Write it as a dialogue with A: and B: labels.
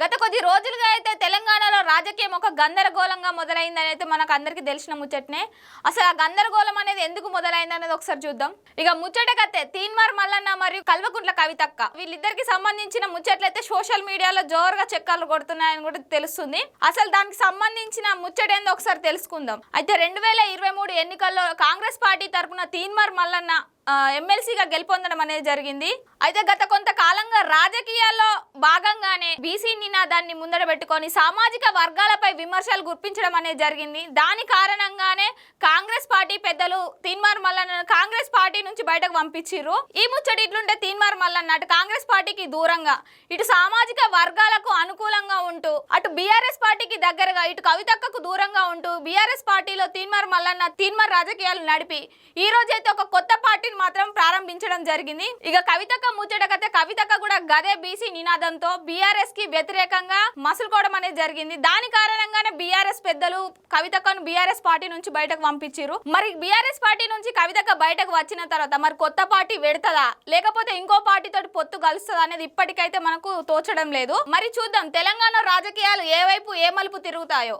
A: గత కొద్ది రోజులుగా అయితే తెలంగాణలో రాజకీయం ఒక గందరగోళంగా మొదలైందని అయితే మనకు అందరికీ తెలిసిన ముచ్చటనే. అసలు ఆ గందరగోళం అనేది ఎందుకు మొదలైంది అనేది ఒకసారి చూద్దాం. ఇక ముచ్చట కతే తీన్మార్ మల్లన్న మరియు కల్వకుంట్ల కవితక్క. వీళ్ళిద్దరికి సంబంధించిన ముచ్చట్లయితే సోషల్ మీడియాలో జోరుగా చెక్కలు కొడుతున్నాయని కూడా తెలుస్తుంది. అసలు దానికి సంబంధించిన ముచ్చట ఏందో ఒకసారి తెలుసుకుందాం. అయితే రెండు వేల ఇరవై మూడు ఎన్నికల్లో కాంగ్రెస్ పార్టీ తరపున తీన్మార్ మల్లన్న ఎమ్మెల్సీగా గెలుపొందడం అనేది జరిగింది. అయితే గత కొంతకాలంగా రాజకీయాల్లో భాగంగానే బీసీ నినాదాన్ని ముందర పెట్టుకొని సామాజిక వర్గాలపై విమర్శలు గుర్తించడం అనేది జరిగింది. దాని కారణంగానే కాంగ్రెస్ పార్టీ పెద్దలు తీన్మార్ మల్లన్న కాంగ్రెస్ పార్టీ నుంచి బయటకు పంపించిర్రు. ఈ ముచ్చటి ఇట్లుంటే తీన్మార్ మల్లన్న అటు కాంగ్రెస్ పార్టీకి దూరంగా ఇటు సామాజిక వర్గాలకు అనుకూలంగా ఉంటూ అటు బీఆర్ఎస్ పార్టీకి దగ్గరగా ఇటు కవితక్కకు దూరంగా ఉంటూ బీఆర్ఎస్ పార్టీలో తీన్మార్ మల్లన్న తీన్మార్ రాజకీయాలు నడిపి ఈ రోజైతే ఒక కొత్త మాత్రం ప్రారంభించడం జరిగింది. ఇక కవితక ముచ్చటకైతే కవితక కూడా గదే బీసీ నినాదంతో బీఆర్ఎస్కి వ్యతిరేకంగా మసులుకోవడం అనేది జరిగింది. దాని కారణంగానే బీఆర్ఎస్ పెద్దలు కవితకను బీఆర్ఎస్ పార్టీ నుంచి బయటకు పంపించారు మరి బీఆర్ఎస్ పార్టీ నుంచి కవితక బయటకు వచ్చిన తర్వాత మరి కొత్త పార్టీ పెడతదా లేకపోతే ఇంకో పార్టీ తోటి పొత్తు కలుస్తుందా అనేది ఇప్పటికైతే మనకు తోచడం లేదు. మరి చూద్దాం తెలంగాణ రాజకీయాలు ఏ వైపు ఏ మలుపు తిరుగుతాయో.